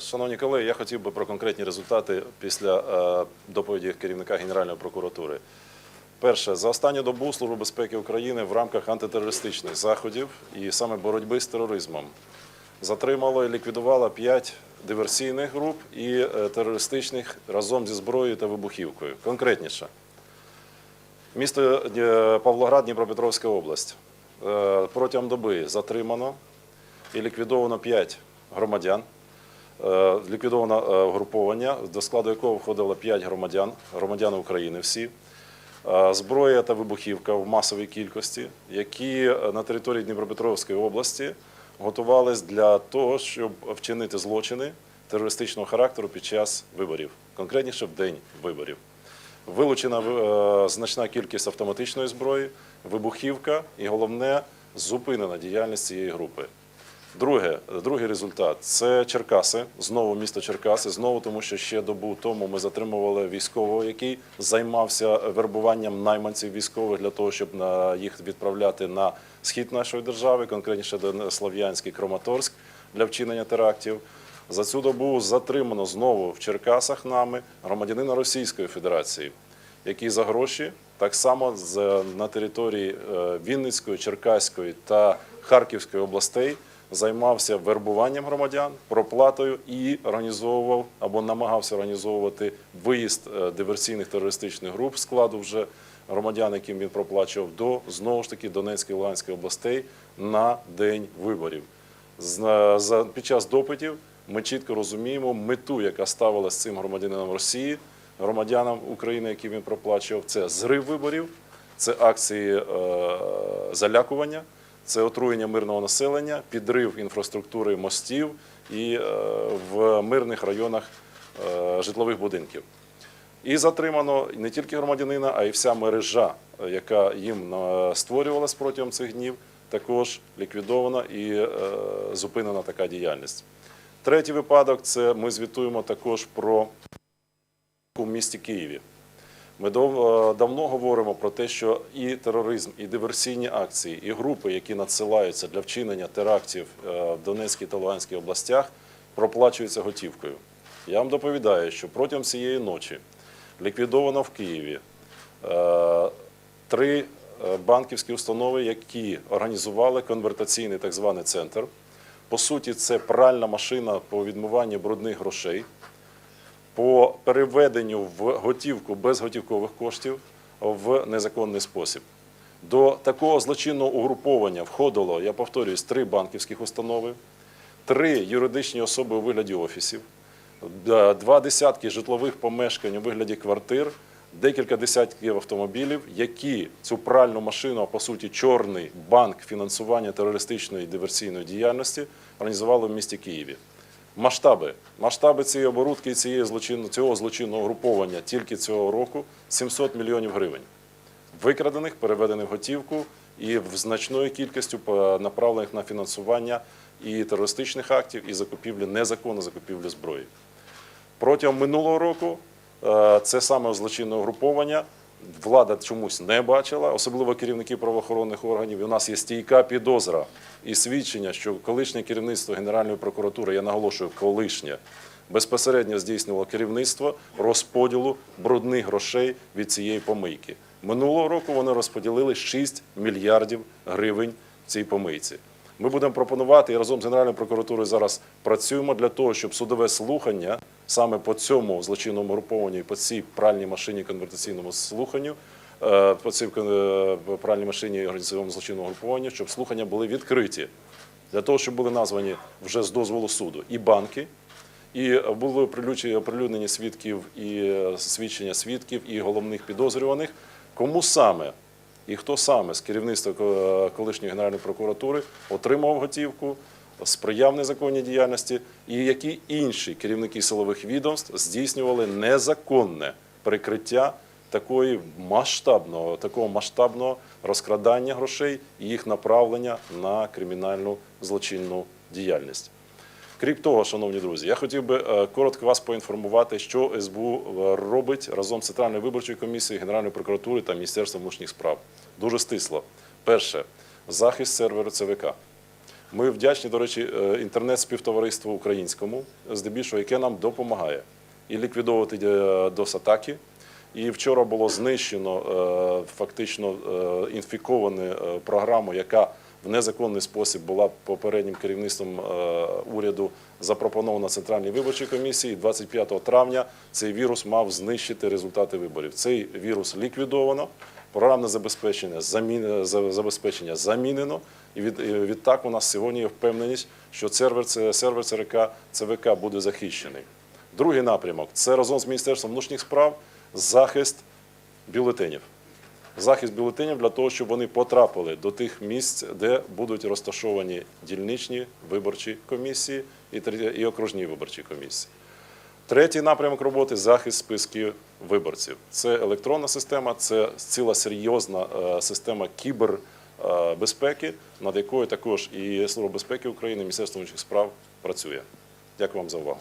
Шановні колеги, я хотів би про конкретні результати після е, доповіді керівника Генеральної прокуратури. Перше, за останню добу Служба безпеки України в рамках антитерористичних заходів і саме боротьби з тероризмом затримало і ліквідувало 5 диверсійних груп і е, терористичних разом зі зброєю та вибухівкою. Конкретніше, місто е, Павлоград, Дніпропетровська область. Е, Протягом доби затримано і ліквідовано 5 громадян. Е, Ліквідовано е, угруповання, до складу якого входило 5 громадян, громадяни України всі. Е, Зброя та вибухівка в масовій кількості, які е, на території Дніпропетровської області готувались для того, щоб вчинити злочини терористичного характеру під час виборів, конкретніше в день виборів. Вилучена е, значна кількість автоматичної зброї, вибухівка і головне зупинена діяльність цієї групи. Друге, другий результат. Це Черкаси, знову місто Черкаси, знову тому, що ще добу тому ми затримували військового, який займався вербуванням найманців військових для того, щоб їх відправляти на схід нашої держави, конкретніше до Слов'янський Краматорськ для вчинення терактів. За цю добу затримано знову в Черкасах нами громадянина Російської Федерації, який за гроші так само на території е, Вінницької, Черкаської та Харківської областей займався вербуванням громадян, проплатою і організовував або намагався організовувати виїзд е, диверсійних терористичних груп складу вже громадян, яким він проплачував, до знову ж таки Донецької Луганської областей на день виборів. За- Під час допитів ми чітко розуміємо мету, яка ставилась цим громадянином Росії, громадянам України, які він проплачував, це зрив виборів, це акції е, залякування, це отруєння мирного населення, підрив інфраструктури мостів і е, в мирних районах е, житлових будинків. І затримано не тільки громадянина, а й вся мережа, е, яка їм створювалась протягом цих днів, також ліквідована і зупинена така діяльність. Третій випадок це ми звітуємо також про у місті Києві. Ми е, давно говоримо про те, що і тероризм, і диверсійні акції, і групи, які надсилаються для вчинення терактів е, в Донецькій та Луганській областях, проплачуються готівкою. Я вам доповідаю, що протягом цієї ночі ліквідовано в Києві е, три банківські установи, які організували конвертаційний так званий центр. По суті, це пральна машина по відмиванню брудних грошей по переведенню в готівку безготівкових коштів в незаконний спосіб. До такого злочинного угруповання входило, я повторююсь, три банківських установи, три юридичні особи у вигляді офісів, два десятки житлових помешкань у вигляді квартир, декілька десятків автомобілів, які цю пральну машину, а по суті, чорний банк фінансування терористичної диверсійної діяльності організували в місті Києві. Масштаби. Масштаби цієї оборудки і цієї злочину, цього злочинного груповання тільки цього року 700 мільйонів гривень. Викрадених, переведених в готівку і значною кількістю направлених на фінансування і терористичних актів, і закупівлі, незаконну закупівлю зброї. Протягом минулого року е, це саме злочинне угруповання влада чомусь не бачила, особливо керівники правоохоронних органів. І у нас є стійка підозра і свідчення, що колишнє керівництво Генеральної прокуратури, я наголошую, колишнє, безпосередньо здійснювало керівництво розподілу брудних грошей від цієї помийки. Минулого року вони розподілили 6 мільярдів гривень цій помийці. Ми будемо пропонувати і разом з Генеральною прокуратурою зараз працюємо для того, щоб судове слухання саме по цьому злочинному групованню і по цій пральній машині конвертаційному слуханню, е, по цій е, пральній машині і організаційному злочинному групуванню, щоб слухання були відкриті. Для того, щоб були названі вже з дозволу суду і банки, і були оприлюднені- свідків і е, свідчення свідків і головних підозрюваних, кому саме і хто саме з керівництва колишньої Генеральної прокуратури отримав готівку, сприяв незаконній діяльності, і які інші керівники силових відомств здійснювали незаконне прикриття такої масштабного, такого масштабного розкрадання грошей і їх направлення на кримінальну злочинну діяльність. Крім того, шановні друзі, я хотів би е, коротко вас поінформувати, що СБУ е, робить разом з Центральною виборчою комісією, Генеральною прокуратурою та Міністерством внутрішніх справ. Дуже стисло. Перше захист серверу ЦВК. Ми вдячні, до речі, е, інтернет-співтовариству українському, здебільшого, яке нам допомагає і ліквідовувати е, DOS-атаки. І вчора було знищено е, фактично інфіковану програму, яка в незаконний спосіб була попереднім керівництвом уряду запропонована Центральній виборчій комісії. 25 травня цей вірус мав знищити результати виборів. Цей вірус ліквідовано, програмне забезпечення замінено. І від, відтак у нас сьогодні є впевненість, що сервер, сервер ЦВК буде захищений. Другий напрямок це разом з Міністерством внутрішніх справ захист бюлетенів. Захист бюлетенів для того, щоб вони потрапили до тих місць, де будуть розташовані дільничні виборчі комісії і, окружні виборчі комісії. Третій напрямок роботи захист списків виборців. Це електронна система, це ціла серйозна е, система кібербезпеки, над якою також і Служба безпеки України, Міністерство внутрішніх справ працює. Дякую вам за увагу.